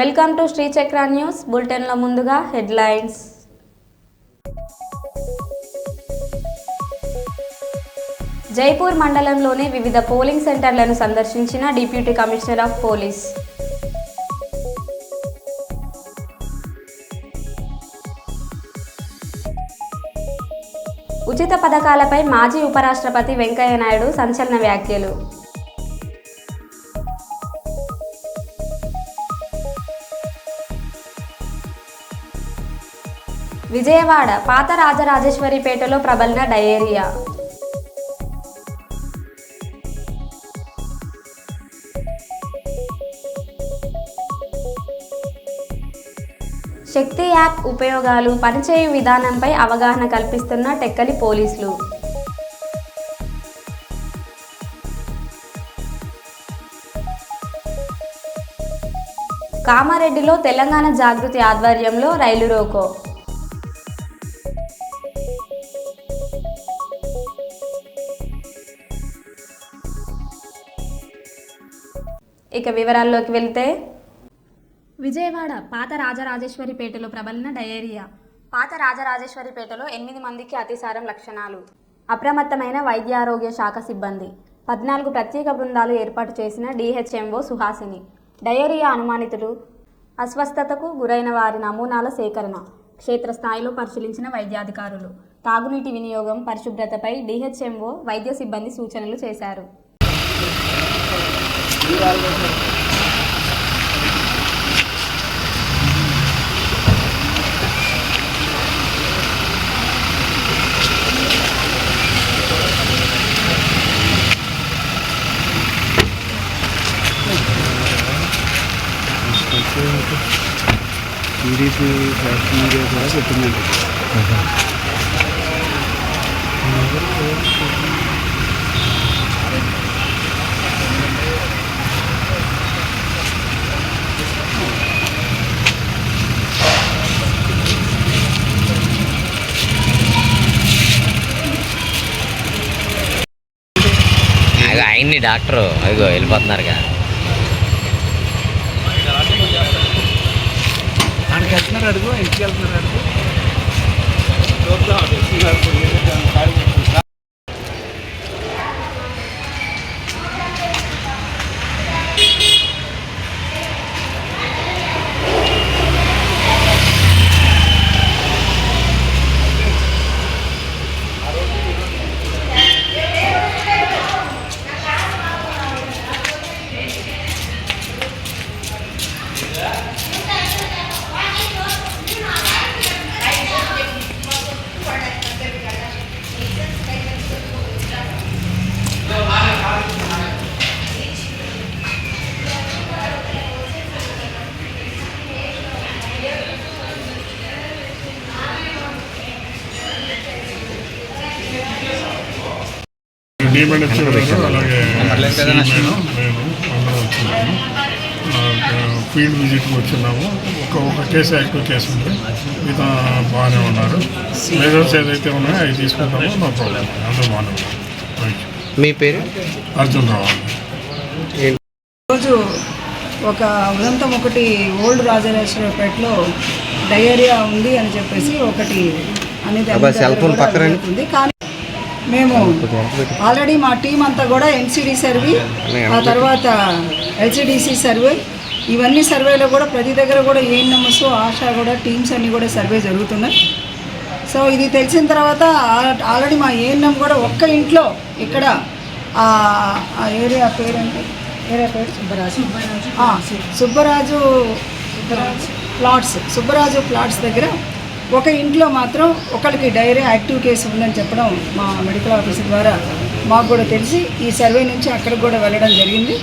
Welcome to Sri Chakra news బులెటిన్లో ముందుగా headlines. Jaipur మండలంలోని వివిధ పోలింగ్ సెంటర్లను సందర్శించిన డిప్యూటీ కమిషనర్ ఆఫ్ పోలీస్. ఉచిత పథకాలపై మాజీ ఉపరాష్ట్రపతి వెంకయ్యనాయుడు సంచలన వ్యాఖ్యలు. విజయవాడ పాత రాజరాజేశ్వరిపేటలో ప్రబలిన డయేరియా. శక్తి యాప్ ఉపయోగాలు పనిచేయు విధానంపై అవగాహన కల్పిస్తున్న టెక్కలి పోలీసులు. కామారెడ్డిలో తెలంగాణ జాగృతి ఆధ్వర్యంలో రైలు రోకో. ఇక వివరాల్లోకి వెళ్తే విజయవాడ పాత రాజరాజేశ్వరిపేటలో ప్రబలిన డయేరియా. పాత రాజరాజేశ్వరిపేటలో ఎనిమిది మందికి అతిసారం లక్షణాలు. అప్రమత్తమైన వైద్య ఆరోగ్య శాఖ సిబ్బంది. పద్నాలుగు ప్రత్యేక బృందాలు ఏర్పాటు చేసిన డిహెచ్ఎంఓ సుహాసిని. డయేరియా అనుమానితులు అస్వస్థతకు గురైన వారి నమూనాల సేకరణ. క్షేత్రస్థాయిలో పరిశీలించిన వైద్యాధికారులు. తాగునీటి వినియోగం పరిశుభ్రతపై డిహెచ్ఎంఓ వైద్య సిబ్బంది సూచనలు చేశారు. 유리드 유리에서 하고 보면 되죠. ఆయన్ని డాక్టరు అదిగో వెళ్ళిపోతున్నారుగా. వెళ్తున్నారు అడుగు ఇంటికి వెళ్తున్నారు అడుగు. డిమాండ్ వచ్చేవారు అలాగే ఫీల్డ్ విజిట్కి వచ్చినాము. ఒక ఒక కేసు యాక్టివ్ కేసు ఉంది. మిగతా బాగానే ఉన్నారు. మెజర్స్ ఏదైతే ఉన్నాయో అవి తీసుకుంటామో. నో ప్రాబ్లం అందరూ బాగానే ఉన్నారు. మీ పేరు? అర్జున్ రావాలి రోజు ఒక ఉదంతం ఒకటి ఓల్డ్ రాజరాజేశ్వరపేటలో డయేరియా ఉంది అని చెప్పేసి ఒకటి అనేది సెల్ ఫోన్ పక్కన. కానీ మేము ఆల్రెడీ మా టీం అంతా కూడా ఎన్సిడి సర్వే ఆ తర్వాత ఎల్సిడిసి సర్వే. ఇవన్నీ సర్వేలో కూడా ప్రతి దగ్గర కూడా ఏఎన్ఎంఎస్ ఆశా కూడా టీమ్స్ అన్నీ కూడా సర్వే జరుగుతున్నాయి. సో ఇది తెలిసిన తర్వాత ఆల్రెడీ మా ఏఎన్ఎం కూడా ఒక్క ఇంట్లో ఇక్కడ ఆ ఆ ఏరియా పేరేంటి? ఏరియా పేరు? సుబ్బరాజు. సుబ్బరాజు ప్లాట్స్ సుబ్బరాజు ప్లాట్స్ దగ్గర ఒక ఇంట్లో మాత్రం ఒకరికి డైరీ యాక్టివ్ కేసు ఉందని చెప్పడం మా మెడికల్ ఆఫీసర్ ద్వారా మాకు కూడా తెలిసి ఈ సర్వే నుంచి అక్కడికి కూడా వెళ్ళడం జరిగింది.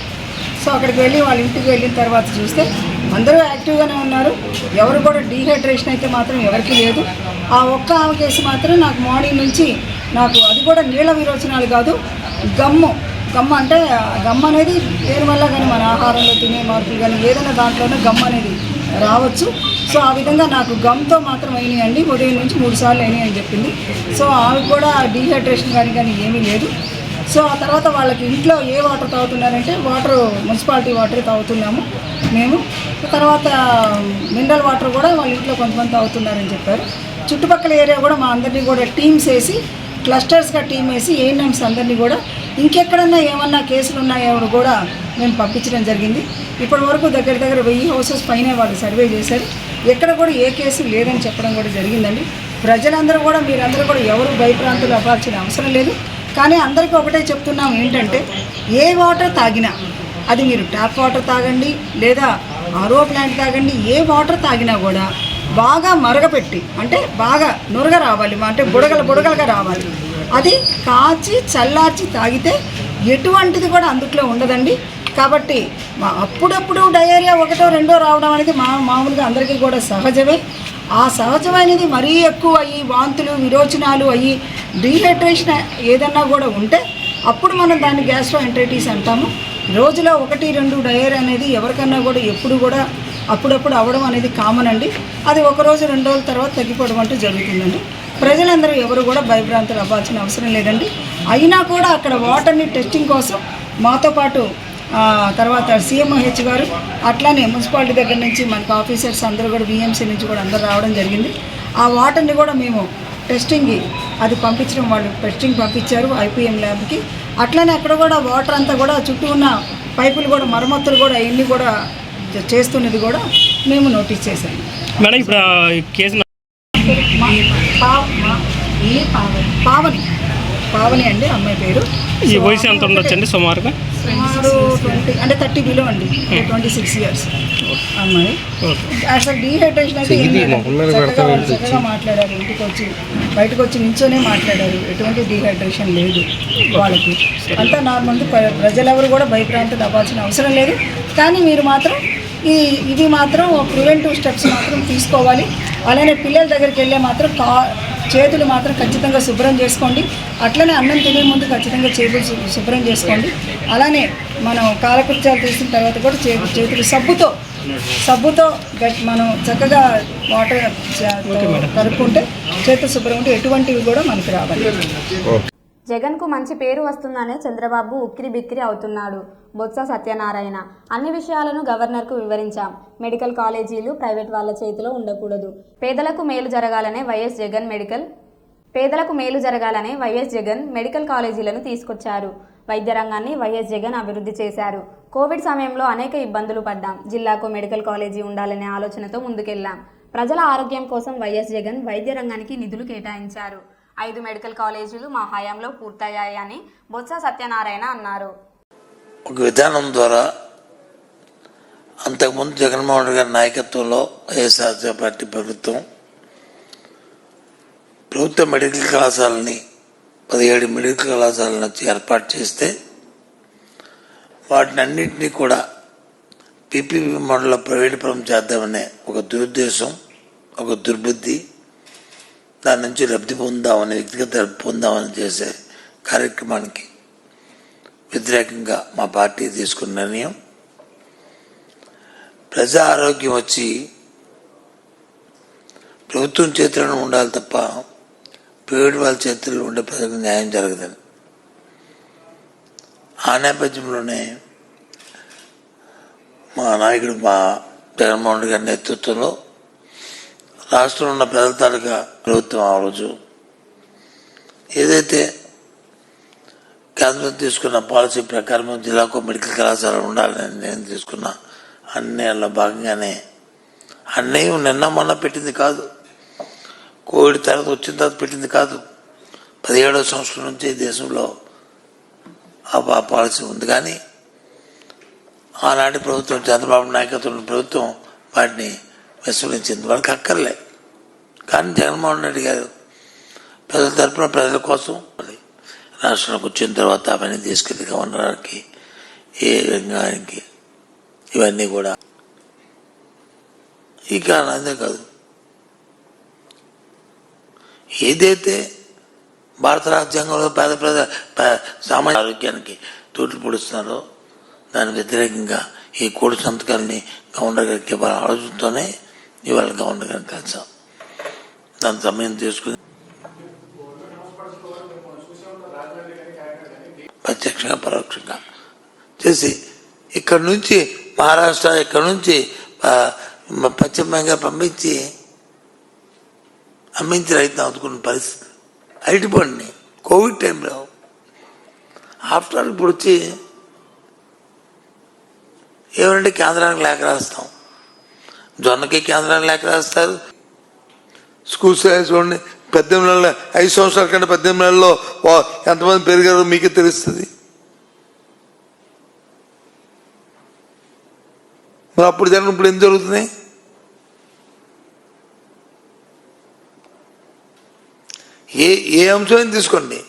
సో అక్కడికి వెళ్ళి వాళ్ళ ఇంటికి వెళ్ళిన తర్వాత చూస్తే అందరూ యాక్టివ్గానే ఉన్నారు. ఎవరు కూడా డీహైడ్రేషన్ అయితే మాత్రం ఎవరికీ లేదు. ఆ ఒక్క ఆమె కేసు మాత్రం నాకు మార్నింగ్ నుంచి నాకు అది కూడా నీళ్ళ విరోచనాలు కాదు గమ్ము. గమ్మ అంటే గమ్మ అనేది దేనివల్ల కానీ మన ఆహారంలో తినే మార్పులు కానీ ఏదైనా దాంట్లోనే గమ్మ అనేది రావచ్చు. సో ఆ విధంగా నాకు గమ్తో మాత్రం అయినాయండి. ఉదయం నుంచి మూడు సార్లు అయినాయి అని చెప్పింది. సో ఆమె కూడా డీహైడ్రేషన్ కానీ కానీ ఏమీ లేదు. సో ఆ తర్వాత వాళ్ళకి ఇంట్లో ఏ వాటర్ తాగుతున్నారంటే వాటర్ మున్సిపాలిటీ వాటర్ తాగుతున్నాము మేము. తర్వాత మినరల్ వాటర్ కూడా వాళ్ళ ఇంట్లో కొంతమంది తాగుతున్నారని చెప్పారు. చుట్టుపక్కల ఏరియా కూడా మా అందరినీ కూడా టీమ్స్ వేసి క్లస్టర్స్గా టీం వేసి ఏఎన్ఎంస్ అందరినీ కూడా ఇంకెక్కడన్నా ఏమన్నా కేసులు ఉన్నాయో కూడా మేము పంపించడం జరిగింది. ఇప్పటి వరకు దగ్గర దగ్గర వెయ్యి హౌసెస్ పైనే వాళ్ళు సర్వే చేశారు. ఎక్కడ కూడా ఏ కేసు లేదని చెప్పడం కూడా జరిగిందండి. ప్రజలందరూ కూడా మీరందరూ కూడా ఎవరు భయప్రాంతులు అవ్వాల్సిన అవసరం లేదు. కానీ అందరికీ ఒకటే చెప్తున్నాం ఏంటంటే ఏ వాటర్ తాగినా అది మీరు ట్యాప్ వాటర్ తాగండి లేదా ఆరో ప్లాంట్ తాగండి ఏ వాటర్ తాగినా కూడా బాగా మరగపెట్టి అంటే బాగా నురగ రావాలి అంటే బుడగలు బుడగలుగా రావాలి. అది కాచి చల్లార్చి తాగితే ఎటువంటిది కూడా అందుట్లో ఉండదండి. కాబట్టి మా అప్పుడప్పుడు డయేరియా ఒకటో రెండో రావడం అనేది మా మామూలుగా అందరికీ కూడా సహజమే. ఆ సహజమైనది మరీ ఎక్కువ అయ్యి వాంతులు విరోచనాలు అయ్యి డీహైడ్రేషన్ ఏదన్నా కూడా ఉంటే అప్పుడు మనం దాన్ని గ్యాస్ట్రో ఎంట్రైటిస్ అంటాము. రోజులో ఒకటి రెండు డయర్ అనేది ఎవరికన్నా కూడా ఎప్పుడు కూడా అప్పుడప్పుడు అవ్వడం అనేది కామన్ అండి. అది ఒక రోజు రెండు రోజుల తర్వాత తగ్గిపోవడం అంటూ జరుగుతుందండి. ప్రజలందరూ ఎవరు కూడా భయభ్రాంతులు అవ్వాల్సిన అవసరం లేదండి. అయినా కూడా అక్కడ వాటర్ని టెస్టింగ్ కోసం మాతో పాటు తర్వాత సీఎంహెచ్ గారు అట్లానే మున్సిపాలిటీ దగ్గర నుంచి మనకు ఆఫీసర్స్ అందరూ కూడా బిఎంసీ నుంచి కూడా అందరూ రావడం జరిగింది. ఆ వాటర్ని కూడా మేము టెస్టింగ్కి అది పంపించడం వాళ్ళు టెస్టింగ్ పంపించారు ఐపీఎం ల్యాబ్కి. అట్లనే అక్కడ కూడా వాటర్ అంతా కూడా చుట్టూ ఉన్న పైపులు కూడా మరమ్మతులు కూడా అవన్నీ కూడా చేస్తున్నది కూడా మేము నోటీస్ చేశాము మేడం ఇప్పుడు కేసు పావని? పావని అండి అమ్మాయి పేరు. ఈ వయసు ఎంత ఉండొచ్చండి సుమారుగా? సుమారు ట్వంటీ అంటే థర్టీ బిలో అండి. ట్వంటీ సిక్స్ ఇయర్స్ అమ్మాయి. అసలు డీహైడ్రేషన్ అయితే ఏం లేదండి. చక్కగా వాళ్ళు చక్కగా మాట్లాడారు ఇంటికి వచ్చి బయటకు వచ్చి నించోనే మాట్లాడారు. ఎటువంటి డీహైడ్రేషన్ లేదు వాళ్ళకి. అంతా నార్మల్ ప్రజలెవరు కూడా భయప్రాంతులు అవ్వాల్సిన అవసరం లేదు. కానీ మీరు మాత్రం ఈ ఇవి మాత్రం ప్రివెంటివ్ స్టెప్స్ మాత్రం తీసుకోవాలి. అలానే పిల్లల దగ్గరికి వెళ్ళే మాత్రం కా చేతులు మాత్రం ఖచ్చితంగా శుభ్రం చేసుకోండి. అట్లనే అన్నం తినే ముందు ఖచ్చితంగా చేతులు శుభ్రం చేసుకోండి. అలానే మనం కాలకృత్యాలు తీసిన తర్వాత కూడా చే చేతులు సబ్బుతో సబ్బుతో మనం చక్కగా వాటర్ కలుపుకుంటే చేతులు శుభ్రం ఉంటే ఎటువంటివి కూడా మనకి రావాలి జగన్కు మంచి పేరు వస్తుందనే చంద్రబాబు ఉక్కిరి బిక్కిరి అవుతున్నాడు. బొత్స సత్యనారాయణ. అన్ని విషయాలను గవర్నర్కు వివరించాం. మెడికల్ కాలేజీలు ప్రైవేట్ వాళ్ళ చేతిలో ఉండకూడదు. పేదలకు మేలు జరగాలనే వైఎస్ జగన్ మెడికల్ పేదలకు మేలు జరగాలనే వైఎస్ జగన్ మెడికల్ కాలేజీలను తీసుకొచ్చారు. వైద్య రంగాన్ని వైఎస్ జగన్ అభివృద్ధి చేశారు. కోవిడ్ సమయంలో అనేక ఇబ్బందులు పడ్డాం. జిల్లాకు మెడికల్ కాలేజీ ఉండాలనే ఆలోచనతో ముందుకెళ్ళాం ప్రజల ఆరోగ్యం కోసం వైఎస్ జగన్ వైద్య రంగానికి నిధులు కేటాయించారు. ఐదు మెడికల్ కాలేజీలు మా హయాంలో పూర్తయ్యాయని బొత్స సత్యనారాయణ అన్నారు. ఒక విధానం ద్వారా అంతకుముందు జగన్మోహన్ రెడ్డి గారి నాయకత్వంలో వైఎస్ఆర్సీ పార్టీ ప్రభుత్వం ప్రభుత్వ మెడికల్ కళాశాలని పదిహేడు మెడికల్ కళాశాలను వచ్చి ఏర్పాటు చేస్తే వాటిని అన్నింటినీ కూడా పీపీపీ మోడల్లో ప్రైవేట్ పరం చేద్దామనే ఒక దురుద్దేశం ఒక దుర్బుద్ధి దాని నుంచి లబ్ధి పొందామని వ్యక్తిగత లబ్ధి పొందామని చేసే కార్యక్రమానికి వ్యతిరేకంగా మా పార్టీ తీసుకున్న నిర్ణయం. ప్రజా ఆరోగ్యం వచ్చి ప్రభుత్వం చేతిలోనే ఉండాలి తప్ప ప్రైవేట్ వాళ్ళ చేతుల్లో ఉండే ప్రజలకు న్యాయం జరగదని. ఆ నేపథ్యంలోనే మా నాయకుడు మా జగన్మోహన్ రెడ్డి గారి నేతృత్వంలో రాష్ట్రంలో ఉన్న ప్రజల తాలూకా ప్రభుత్వం ఆ రోజు ఏదైతే కేంద్రం తీసుకున్న పాలసీ ప్రకారం జిల్లాకు మెడికల్ కళాశాల ఉండాలని నేను తీసుకున్న అన్నిలో భాగంగానే అన్నయ్య నిన్న మొన్న పెట్టింది కాదు. కోవిడ్ తర్వాత వచ్చిన తర్వాత పెట్టింది కాదు. పదిహేడవ సంవత్సరం నుంచి దేశంలో ఆ పాలసీ ఉంది. కానీ ఆనాటి ప్రభుత్వం చంద్రబాబు నాయకత్వం ప్రభుత్వం వాటిని విస్మరించింది వాళ్ళకి అక్కర్లే. కానీ జగన్మోహన్ రెడ్డి గారు ప్రజల తరపున ప్రజల కోసం మరి రాష్ట్రానికి వచ్చిన తర్వాత అవన్నీ తీసుకెళ్ళి గవర్నర్కి ఏ రంగానికి ఇవన్నీ కూడా ఈ కారణం అదే కాదు. ఏదైతే భారత రాజ్యాంగంలో పేద ప్రజ పే- ఆరోగ్యానికి తోట్లు పొడుస్తున్నారో దాని వ్యతిరేకంగా ఈ కోడి సంతకాలని గవర్నర్ గారికి ఇవ్వాలని ఆలోచనతోనే ఇవాళ గవర్నర్ గారిని కలిసాం. దాని సమయం తీసుకుని ప్రత్యక్షంగా పరోక్షంగా చేసి ఇక్కడ నుంచి మహారాష్ట్ర ఇక్కడ నుంచి పశ్చిమ బెంగాల్ పంపించి అమ్మించి రైతు అందుకున్న పరిస్థితి. అరటిపండిని కోవిడ్ టైంలో ఆఫ్టర్ ఇప్పుడు వచ్చి ఏమంటే కేంద్రానికి లేఖ రాస్తాం. జొన్నకి కేంద్రాన్ని లేక రాస్తారు స్కూల్ సైన్స్ చూడండి పద్దెనిమిది నెలల ఐదు సంవత్సరాల కంటే పద్దెనిమిది నెలల్లో వా- ఎంతమంది పెరిగారో మీకే తెలుస్తుంది. మరి అప్పుడు జరగడం ఇప్పుడు ఏం జరుగుతున్నాయి ఏ ఏ అంశమైనా తీసుకోండి.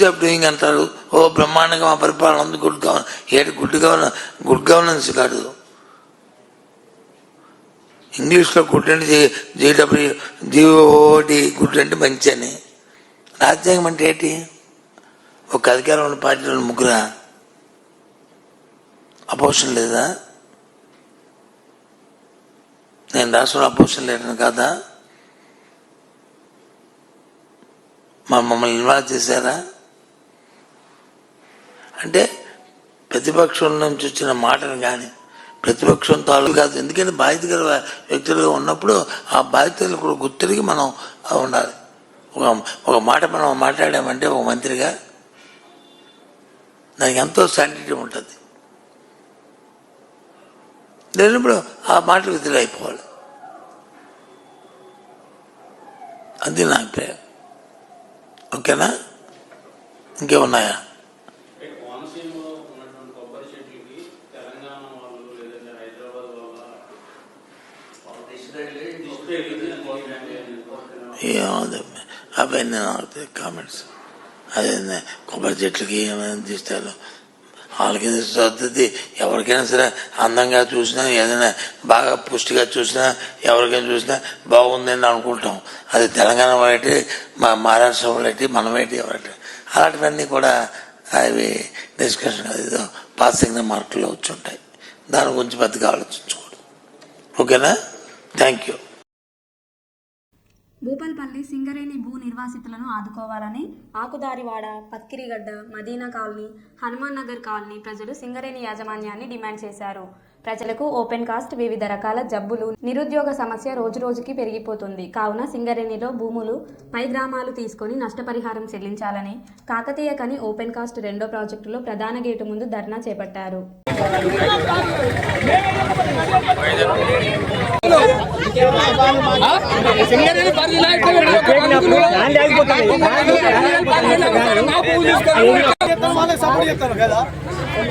ఈజ్ ఆఫ్ డూయింగ్ అంటారు ఓ బ్రహ్మాండంగా మా పరిపాలన ఉంది గుడ్ గవర్న ఏడు గుడ్ గవర్న గుడ్ గవర్నెన్స్ కాదు. ఇంగ్లీష్లో గుడ్ అంటే జీడబ్ల్యూ జీఓటి గుడ్ అంటే మంచి అని రాజ్యాంగం అంటే ఏంటి? ఒక అధికారం ఉన్న పార్టీలో ముగ్గురా? అపోషన్ లేదా? నేను రాష్ట్రంలో అపోషన్ లేదని కాదా? మా మమ్మల్ని ఇన్వాల్వ్ చేశారా? అంటే ప్రతిపక్షం నుంచి వచ్చిన మాటను కానీ ప్రతిపక్షం తాలూ కాదు. ఎందుకంటే బాధ్యత గల వ్యక్తులుగా ఉన్నప్పుడు ఆ బాధ్యతలు కూడా గుర్తిరిగి మనం ఉండాలి. ఒక ఒక మాట మనం మాట్లాడామంటే ఒక మంత్రిగా దానికి ఎంతో శాంటిటీ ఉంటుంది. లేనప్పుడు ఆ మాట విధులు అయిపోవాలి. అది నా అభిప్రాయం. ఓకేనా? ఇంకేమున్నాయా? ఏమవుతుంది అవన్నీ నాకు కామెంట్స్ అదే కొబ్బరి చెట్లకి ఏమైనా తీస్తారు వాళ్ళకి పద్ధతి ఎవరికైనా సరే అందంగా చూసినా ఏదైనా బాగా పుష్టిగా చూసినా ఎవరికైనా చూసినా బాగుందని అనుకుంటాం. అది తెలంగాణ వాళ్ళటి మా మహారాష్ట్ర వాళ్ళటి మనమేటి ఎవరటి అలాంటివన్నీ కూడా అవి డిస్కషన్ ఏదో పాసింగ్ మార్కులు వచ్చి ఉంటాయి. దాని గురించి పెద్దగా ఆలోచించుకోడు ఓకేనా? థ్యాంక్ యూ భూపల్పల్లి సింగరేణి భూ నిర్వాసితులను ఆదుకోవాలని ఆకుదారివాడ పత్కిరిగడ్డ మదీనా కాలనీ హనుమాన్ నగర్ కాలనీ ప్రజలు సింగరేణి యాజమాన్యాన్ని డిమాండ్ చేశారు. ప్రజలకు ఓపెన్ కాస్ట్ వివిధ రకాల జబ్బులు నిరుద్యోగ సమస్య రోజురోజుకి పెరిగిపోతుంది. కావున సింగరేణిలో భూములు పై గ్రామాలు తీసుకొని నష్టపరిహారం చెల్లించాలని కాకతీయ కని ఓపెన్ కాస్ట్ రెండో ప్రాజెక్టులో ప్రధాన గేటు ముందు ధర్నా చేపట్టారు.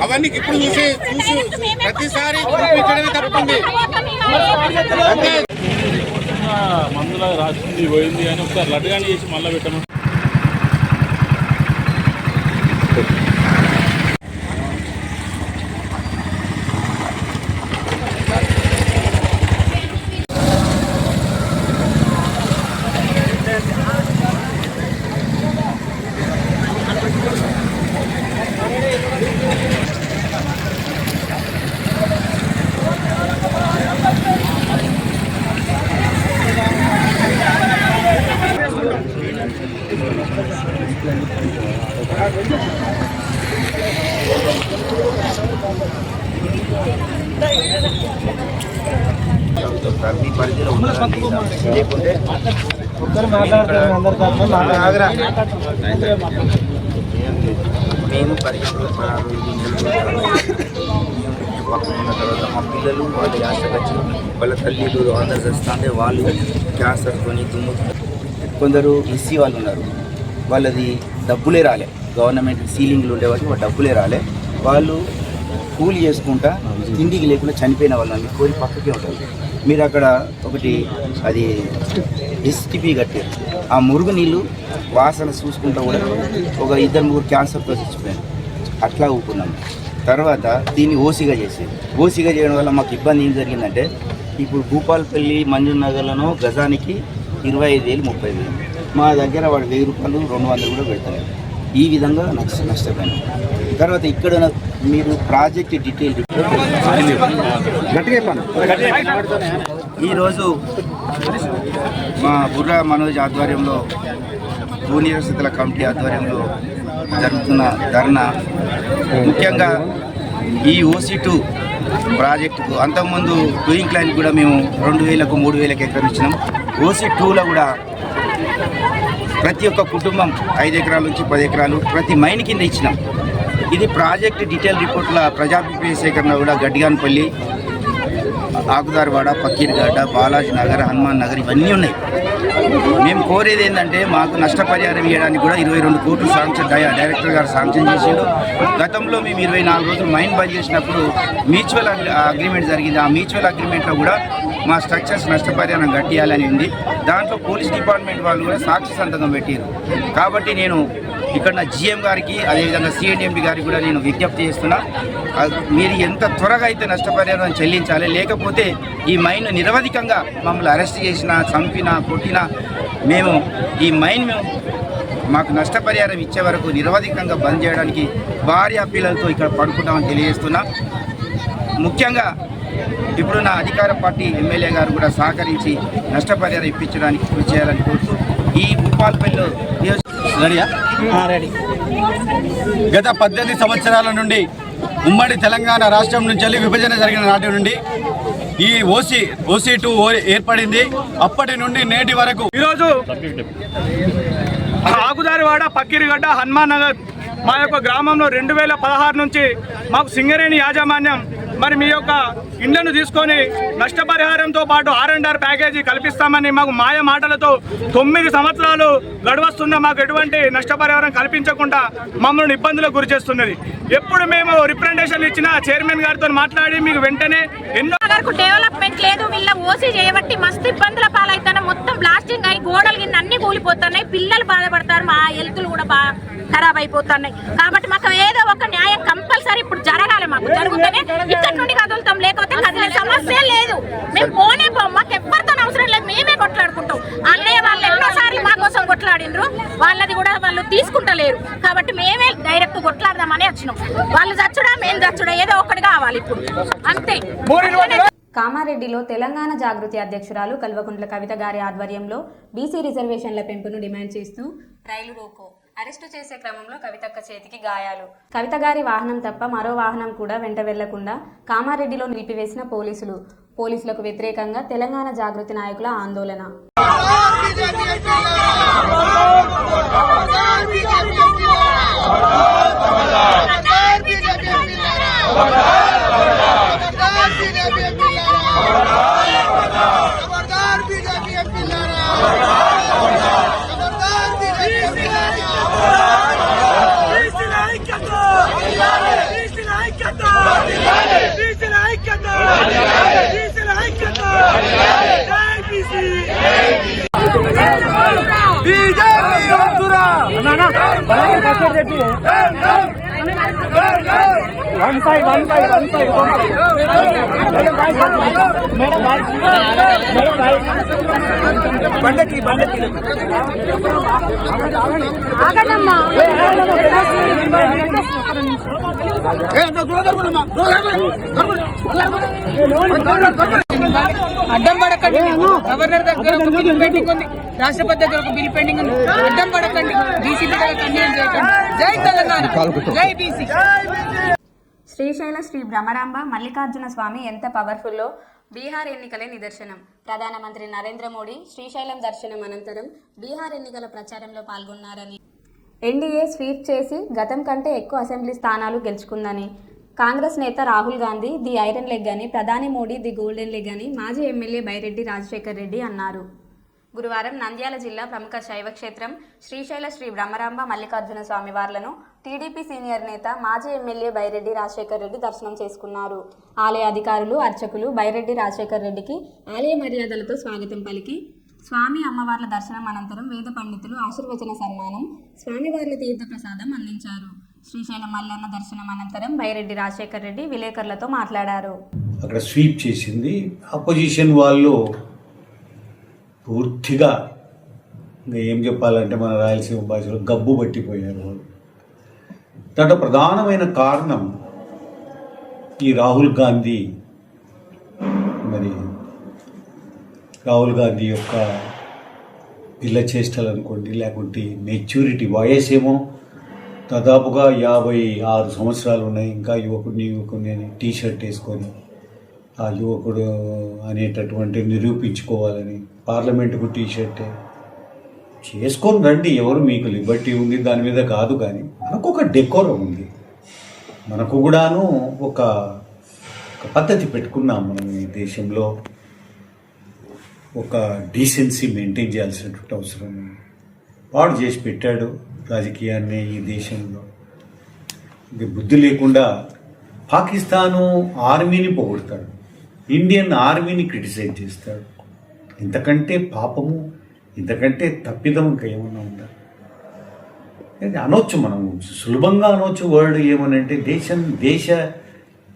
అవన్నీ ఇప్పుడు చూసి చూసి ప్రతిసారి చూపించడమే తప్పుంది మందుల రాసింది పోయింది అని ఒకసారి లడ్గాని చేసి మళ్ళీ పెట్టమని మేము పదిహేను పక్కన తర్వాత మా పిల్లలు వాళ్ళ యాసకు వచ్చి వాళ్ళ తల్లిదండ్రులు అందరు వస్తుంటే వాళ్ళు క్యాన్సర్ కొని దుమ్ము కొందరు ఎస్సీ వాళ్ళు ఉన్నారు. వాళ్ళది డబ్బులే రాలే. గవర్నమెంట్ సీలింగ్లు ఉండేవాళ్ళు వాళ్ళ డబ్బులే రాలే. వాళ్ళు కూలి చేసుకుంటా తిండికి లేకుండా చనిపోయిన వాళ్ళని కోరి పక్కకే ఉంటుంది మీరు అక్కడ ఒకటి అది డిస్టిపీ కట్టారు. ఆ మురుగు నీళ్ళు వాసన చూసుకుంటా కూడా ఒక ఇద్దరు ముగ్గురు క్యాన్సర్తో చచ్చిపోయారు. అట్లా ఊపుకున్నాం. తర్వాత దీన్ని ఓసిగా చేసేది ఓసిగా చేయడం వల్ల మాకు ఇబ్బంది ఏం జరిగిందంటే ఇప్పుడు భూపాల్పల్లి మంజునగర్లను గజానికి ఇరవై ఐదు వేలు ముప్పై వేలు. మా దగ్గర వాడు వెయ్యి రూపాయలు రెండు వందలు కూడా పెడతారు ఈ విధంగా నష్ట నష్టపోయాను. తర్వాత ఇక్కడ మీరు ప్రాజెక్ట్ డీటెయిల్ ఈరోజు మా బుర్రా మనోజ్ ఆధ్వర్యంలో భూనిరసతుల కమిటీ ఆధ్వర్యంలో జరుగుతున్న ధర్నా. ముఖ్యంగా ఈ ఓసీ టూ ప్రాజెక్టుకు అంతకుముందు డూయింగ్ లైన్ కూడా మేము రెండు వేలకు మూడు వేలకు ఎకరం ఇచ్చినాం. ఓసీ టూలో కూడా ప్రతి ఒక్క కుటుంబం ఐదు ఎకరాల నుంచి పది ఎకరాలు ప్రతి మైన్ కింద ఇచ్చినాం. ఇది ప్రాజెక్ట్ డీటెయిల్ రిపోర్ట్ల ప్రజాభిప్రాయ సేకరణ కూడా గడ్డిగానపల్లి ఆకుదారివాడ పక్కీర్గడ్డ బాలాజీ నగర్ హనుమాన్ నగర్ ఇవన్నీ ఉన్నాయి. మేము కోరేది ఏంటంటే మాకు నష్టపరిహారం ఇవ్వడానికి కూడా ఇరవై రెండు కోట్లు శాంక్షన్ డైరెక్టర్ గారు శాంక్షన్ చేసిండు. గతంలో మేము ఇరవై నాలుగు రోజులు మైన్ బంద్ చేసినప్పుడు మ్యూచువల్ అగ్రిమెంట్ జరిగింది. ఆ మ్యూచువల్ అగ్రిమెంట్లో కూడా మా స్ట్రక్చర్స్ నష్టపరిహారం కట్టియాలని ఉంది. దాంట్లో పోలీస్ డిపార్ట్మెంట్ వాళ్ళు కూడా సాక్షి సంతకం పెట్టారు. కాబట్టి నేను ఇక్కడ నా జిఎం గారికి అదేవిధంగా సిఎండి గారికి కూడా నేను విజ్ఞప్తి చేస్తున్నా. మీరు ఎంత త్వరగా అయితే నష్టపరిహారం చెల్లించాలి లేకపోతే ఈ మైన్ నిరవధికంగా మమ్మల్ని అరెస్ట్ చేసినా చంపినా కొట్టినా మేము ఈ మైన్ మేము మాకు నష్టపరిహారం ఇచ్చే వరకు నిరవధికంగా బంద్ చేయడానికి భార్య పిల్లలతో ఇక్కడ పడుకుంటామని తెలియజేస్తున్నా. ముఖ్యంగా ఇప్పుడు నా అధికార పార్టీ ఎమ్మెల్యే గారు కూడా సహకరించి నష్టపరిహారం ఇప్పించడానికి కృషి చేయాలని కోరుతూ ఈ భూపాల్పల్లిలో నియోజక గత పద్దెనిమిది సంవత్సరాల నుండి ఉమ్మడి తెలంగాణ రాష్ట్రం నుంచి వెళ్ళి విభజన జరిగిన నాటి నుండి ఈ ఓసీ ఓసీ టూ ఏర్పడింది. అప్పటి నుండి నేటి వరకు ఈరోజు ఆకుదారివాడ పక్కిరిగడ్డ హనుమాన్ నగర్ మా యొక్క గ్రామంలో రెండు వేల పదహారు నుంచి మాకు సింగరేణి యాజమాన్యం మరి మీ యొక్క ఇండ్లను తీసుకొని నష్టపరిహారంతో పాటు ఆర్ అండ్ ఆర్ ప్యాకేజీ కల్పిస్తామని మాకు మాయ మాటలతో తొమ్మిది సంవత్సరాలు గడవస్తున్న మాకు ఎటువంటి నష్టపరిహారం కల్పించకుండా మమ్మల్ని ఇబ్బందులకు గురి చేస్తున్నది. ఎప్పుడు మేము రిప్రజెంటేషన్ ఇచ్చిన చైర్మన్ గారితో మాట్లాడి మీకు వెంటనే ఎన్నో డెవలప్మెంట్ లేదు వీళ్ళ ఓసీ చేయబట్టి మస్తు ఇబ్బందుల పాలవుతున్నాయి మొత్తం బ్లాస్టింగ్ అయి గోడలు గిన్నె అన్ని కూలిపోతున్నాయి. పిల్లలు బాధపడతారు మా హెల్త్లు కూడా బాగా ఖరాబ్ అయిపోతున్నాయి. కాబట్టి మాకు ఏదో ఒక న్యాయం కంపల్సరీ ఇప్పుడు మాకు జరుగుతూనే ఇక్కడ నుండి కదులుతాం. లేకపోతే కదిలే సమస్య లేదు. మేము పోనే పోం మాకు ఎవరితో అవసరం లేదు. మేమే కొట్లాడుకుంటాం. అన్నయ్య వాళ్ళు ఎన్నోసార్లు మా కోసం కొట్లాడినరు వాళ్ళది కూడా వాళ్ళు తీసుకుంటలేరు. కాబట్టి మేమే డైరెక్ట్ కొట్లాడదామని వచ్చినాం. వాళ్ళు చచ్చుడా మేము చచ్చుడా ఏదో ఒకటి కావాలి ఇప్పుడు. అంతే. కామారెడ్డిలో తెలంగాణ జాగృతి అధ్యక్షురాలు కల్వకుంట్ల కవిత గారి ఆధ్వర్యంలో బీసీ రిజర్వేషన్ల పెంపును డిమాండ్ చేస్తూ రైలు రోకో. అరెస్టు చేసే క్రమంలో కవితక్క చేతికి గాయాలు కవిత గారి వాహనం తప్ప మరో వాహనం కూడా వెంట వెళ్ళకుండా కామారెడ్డిలో నిలిపివేసిన పోలీసులు పోలీసులకు వ్యతిరేకంగా తెలంగాణ జాగృతి నాయకుల ఆందోళన गाना देती है one side one side one side मेरे भाई मेरे भाई मेरे भाई बंद की बंद की ఆగదమ్మా ఏ నా గురదర్మనమ్మ గురదర్మనమ్మ గురదర్మనమ్మ అడ్డం పడకండి. గవర్నర్ దగ్గర ఒక బిల్ పెండింగ్ ఉంది. రాష్ట్రపతి దగ్గర ఒక బిల్ పెండింగ్ ఉంది. అడ్డం పడకండి. బీసీ బిడ్డలకు అన్యాయం చేయకండి జై తెలంగాణ. జై బీసీ శ్రీశైల శ్రీ భ్రమరాంబ మల్లికార్జున స్వామి ఎంత పవర్ఫుల్లో? బీహార్ ఎన్నికలే నిదర్శనం. ప్రధానమంత్రి నరేంద్ర మోడీ శ్రీశైలం దర్శనం అనంతరం బీహార్ ఎన్నికల ప్రచారంలో పాల్గొన్నారని. ఎన్డీఏ స్వీప్ చేసి గతం కంటే ఎక్కువ అసెంబ్లీ స్థానాలు గెలుచుకుందని. కాంగ్రెస్ నేత Rahul Gandhi the iron leg అని ప్రధాని మోడీ ది గోల్డెన్ లెగ్ అని మాజీ ఎమ్మెల్యే బైరెడ్డి రాజశేఖర్ రెడ్డి అన్నారు. గురువారం నంద్యాల జిల్లా ప్రముఖ శైవక్షేత్రం శ్రీశైల శ్రీ బ్రహ్మరాంబ మల్లికార్జున స్వామి వార్లను టీడీపీ సీనియర్ నేత మాజీ ఎమ్మెల్యే బైరెడ్డి రాజశేఖర్ రెడ్డి దర్శనం చేసుకున్నారు. ఆలయ అధికారులు అర్చకులు బైరెడ్డి రాజశేఖర్ రెడ్డికి ఆలయ మర్యాదలతో స్వాగతం పలికి స్వామి అమ్మవార్ల దర్శనం అనంతరం వేద పండితులు ఆశీర్వచన సన్మానం స్వామివార్ల తీర్థ ప్రసాదం అందించారు. శ్రీశైలం మల్లన్న దర్శనం అనంతరం బైరెడ్డి రాజశేఖర్ రెడ్డి విలేకరులతో మాట్లాడారు. అక్కడ స్వీప్ చేసింది. అపోజిషన్ వాళ్ళు పూర్తిగా ఇంకా ఏం చెప్పాలంటే మన రాయలసీమ భాషలో గబ్బు పట్టిపోయారు వాళ్ళు. దాంట్లో ప్రధానమైన కారణం ఈ రాహుల్ గాంధీ మరి రాహుల్ గాంధీ యొక్క పిల్ల చేష్టలు అనుకోండి లేకుంటే మెచ్యూరిటీ వయసు ఏమో దాదాపుగా యాభై ఆరు సంవత్సరాలు ఉన్నాయి. ఇంకా యువకుడిని యువకుడిని అని టీ షర్ట్ వేసుకొని ఆ యువకుడు అనేటటువంటి నిరూపించుకోవాలని పార్లమెంటుకు టీ షర్టే చేసుకొని రండి ఎవరు మీకు లిబర్టీ ఉంది దాని మీద కాదు కానీ మనకు ఒక డెకోరం ఉంది. మనకు కూడాను ఒక పద్ధతి పెట్టుకున్నాం మనం ఈ దేశంలో. ఒక డీసెన్సీ మెయింటైన్ చేయాల్సినటువంటి అవసరం వాడు చేసి పెట్టాడు. రాజకీయాన్ని ఈ దేశంలో. ఇది బుద్ధి లేకుండా పాకిస్తాను ఆర్మీని పొగుడతాడు. ఇండియన్ ఆర్మీని క్రిటిసైజ్ చేస్తాడు. ఇంతకంటే పాపము ఇంతకంటే తప్పిదం ఇంకా ఏమన్నా ఉందా? ఇది అనొచ్చు మనం. సులభంగా అనొచ్చు వర్డ్ ఏమనంటే దేశం దేశ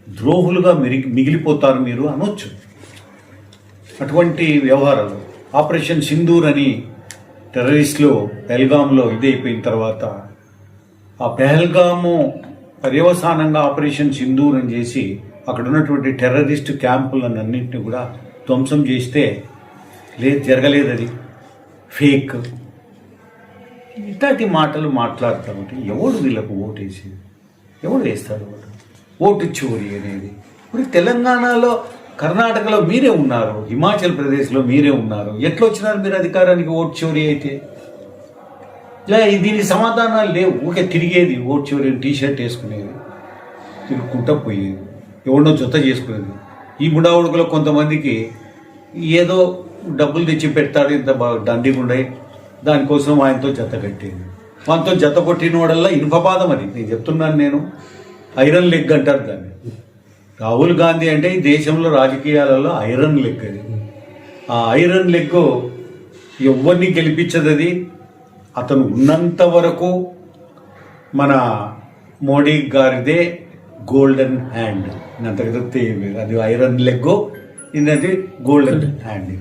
ద్రోహులుగా మిరిగి మిగిలిపోతారు మీరు అనొచ్చు. అటువంటి వ్యవహారాలు. ఆపరేషన్ సింధూర్ అని టెర్రరిస్టులు పెహల్గాంలో ఇదైపోయిన తర్వాత ఆ పెహల్గాము పర్యవసానంగా ఆపరేషన్ సింధూర్ అని చేసి అక్కడ ఉన్నటువంటి టెర్రరిస్ట్ క్యాంపులను అన్నింటినీ కూడా ధ్వంసం చేస్తే లేదు జరగలేదు అది ఫేక్. ఇట్లాంటి మాటలు మాట్లాడుతూ ఉంటే ఎవడు వీళ్ళకు ఓటేసేది? ఎవడు వేస్తాడు ఓటు? ఓటు చోరీ అనేది. ఇప్పుడు తెలంగాణలో కర్ణాటకలో మీరే ఉన్నారు హిమాచల్ ప్రదేశ్లో మీరే ఉన్నారు. ఎట్లా వచ్చినారు మీరు అధికారానికి ఓటు చోరీ అయితే? లే దీనికి సమాధానాలు లేవు. ఊకే తిరిగేది ఓటు చోరీ టీ షర్ట్ వేసుకునేది. తిరుగుకుంటా పోయేది. ఎవడో జొత్త చేసుకునేది. ఈ బుడావుడుకులో కొంతమందికి ఏదో డబ్బులు తెచ్చి పెడతాడు ఇంత బాగా దండిగుండయి దానికోసం ఆయనతో జత కట్టేది. మనతో జత కొట్టిన వాడల్లా ఇనుపపాదం అది. నేను చెప్తున్నాను నేను. ఐరన్ లెగ్ అంటారు దాన్ని. రాహుల్ గాంధీ అంటే ఈ దేశంలో రాజకీయాలలో ఐరన్ లెగ్ అది. ఆ ఐరన్ లెగ్ ఎవరిని గెలిపించదు అది అతను ఉన్నంత వరకు మన మోడీ గారిదే గోల్డెన్ హ్యాండ్. అంతకు అది ఐరన్ లెగ్ ఇది గోల్డెన్ హ్యాండ్.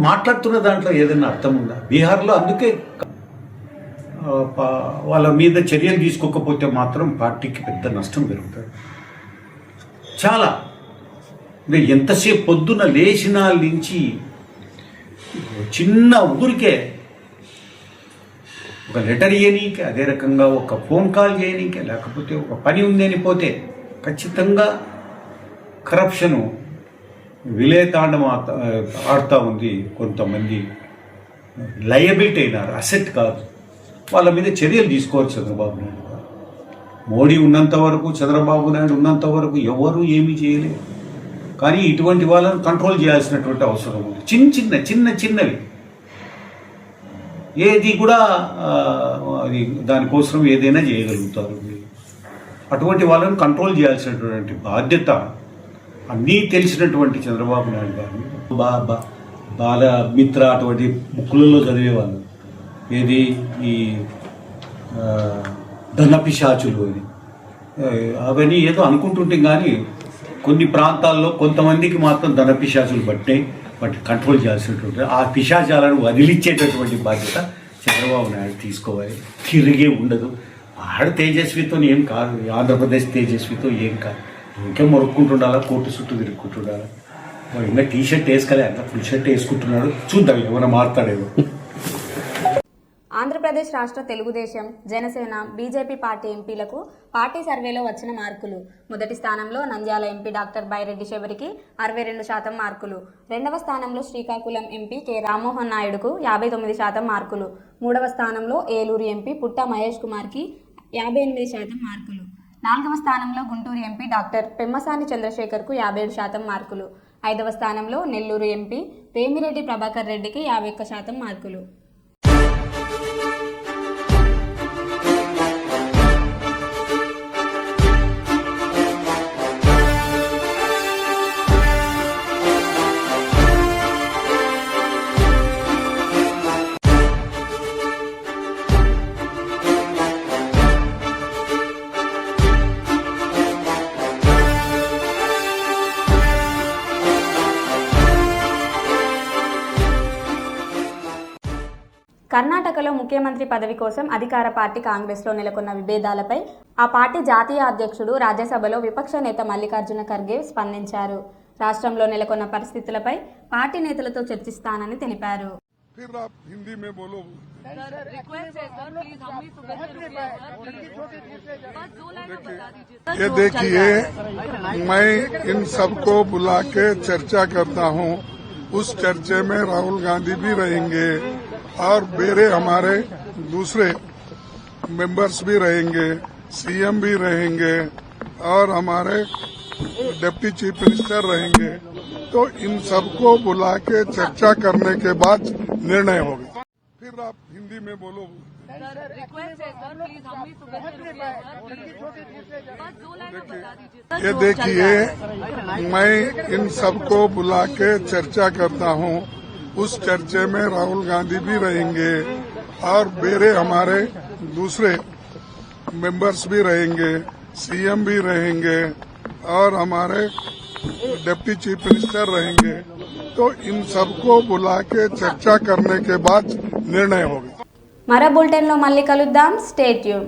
మాట్లాడుతున్న దాంట్లో ఏదైనా అర్థం ఉందా? బీహార్లో అందుకే వాళ్ళ మీద చర్యలు తీసుకోకపోతే మాత్రం పార్టీకి పెద్ద నష్టం పెరుగుతుంది. చాలా. ఎంతసేపు పొద్దున లేచిన నుంచి చిన్న ఊరికే ఒక లెటర్ చేయనీకే అదే రకంగా ఒక ఫోన్ కాల్ చేయనీకే లేకపోతే ఒక పని ఉంది అని పోతే ఖచ్చితంగా కరప్షను విలేతాండం ఆడుతూ ఉంది కొంతమంది. లయబిలిటీ అయినారు అసెట్ కాదు. వాళ్ళ మీద చర్యలు తీసుకోవచ్చు చంద్రబాబు నాయుడు గారు. మోడీ ఉన్నంత వరకు చంద్రబాబు నాయుడు ఉన్నంత వరకు ఎవరు ఏమీ చేయలేరు కానీ ఇటువంటి వాళ్ళని కంట్రోల్ చేయాల్సినటువంటి అవసరం ఉంది. చిన్న చిన్న చిన్న చిన్నవి. ఏది కూడా అది దానికోసం ఏదైనా చేయగలుగుతారు. అటువంటి వాళ్ళని కంట్రోల్ చేయాల్సినటువంటి బాధ్యత అన్నీ తెలిసినటువంటి చంద్రబాబు నాయుడు గారు. బా బాల మిత్ర అటువంటి బుక్కులలో చదివేవాళ్ళు. ఏది? ఈ ధనపిశాచులు అని అవన్నీ ఏదో అనుకుంటుంటే కానీ కొన్ని ప్రాంతాల్లో కొంతమందికి మాత్రం ధనపిశాచులు పట్టినాయి. వాటి కంట్రోల్ చేయాల్సినటువంటి ఆ పిశాచాలను వదిలిచ్చేటటువంటి బాధ్యత చంద్రబాబు నాయుడు తీసుకోవాలి. తిరిగే ఉండదు. ఆడ తేజస్వితో ఏం కాదు. ఆంధ్రప్రదేశ్ తేజస్వితో ఏం కాదు. ఇంకా మొరుక్కుంటుండాలా? కోర్టు చుట్టూ తిరుగుకుంటుండాలా ఇంకా టీ షర్ట్ వేసుకోలే. అంత ఫుల్ షర్ట్ వేసుకుంటున్నాడు. చూద్దాం ఏమైనా మారుతాడేమో. ఆంధ్రప్రదేశ్ రాష్ట్ర తెలుగుదేశం జనసేన బీజేపీ పార్టీ ఎంపీలకు పార్టీ సర్వేలో వచ్చిన మార్కులు. మొదటి స్థానంలో నంద్యాల ఎంపీ డాక్టర్ బైరెడ్డి శబరికి అరవై రెండు శాతం మార్కులు. రెండవ స్థానంలో శ్రీకాకుళం ఎంపీ కె రామ్మోహన్ నాయుడుకు యాభై తొమ్మిది శాతం మార్కులు. మూడవ స్థానంలో ఏలూరు ఎంపీ పుట్ట మహేష్ కుమార్కి యాభై ఎనిమిది శాతం మార్కులు. నాలుగవ స్థానంలో గుంటూరు ఎంపీ డాక్టర్ పెమ్మసాని చంద్రశేఖర్కు యాభై ఏడు శాతం మార్కులు. ఐదవ స్థానంలో నెల్లూరు ఎంపీ వేమిరెడ్డి ప్రభాకర్ రెడ్డికి యాభై ఒక్క శాతం మార్కులు. కర్ణాటకలో ముఖ్యమంత్రి పదవి కోసం అధికార పార్టీ కాంగ్రెస్లో నెలకొన్న విభేదాలపై ఆ పార్టీ జాతీయ అధ్యక్షుడు రాజ్యసభలో విపక్ష నేత మల్లికార్జున ఖర్గే స్పందించారు రాష్ట్రంలో నెలకొన్న పరిస్థితులపై పార్టీ నేతలతో చర్చిస్తానని తెలిపారు फिर आप हिंदी में बोलो ये देखिए मैं इन सबको बुला के चर्चा करता हूँ उस चर्चे में राहुल गांधी भी रहेंगे और मेरे हमारे दूसरे मेंबर्स भी रहेंगे सीएम भी रहेंगे और हमारे डिप्टी चीफ मिनिस्टर रहेंगे। तो इन सबको बुला के चर्चा करने के बाद निर्णय होगा। फिर आप हिंदी में बोलो। ये देखिए मैं इन सबको बुला के चर्चा करता हूँ। उस चर्चे में राहुल गांधी भी रहेंगे और मेरे हमारे दूसरे मेंबर्स भी रहेंगे सीएम भी रहेंगे और हमारे डिप्टी चीफ मिनिस्टर रहेंगे तो इन सबको बुला के चर्चा करने के बाद निर्णय होगा మరో బులెటిన్లో మళ్ళీ కలుద్దాం స్టేట్యూన్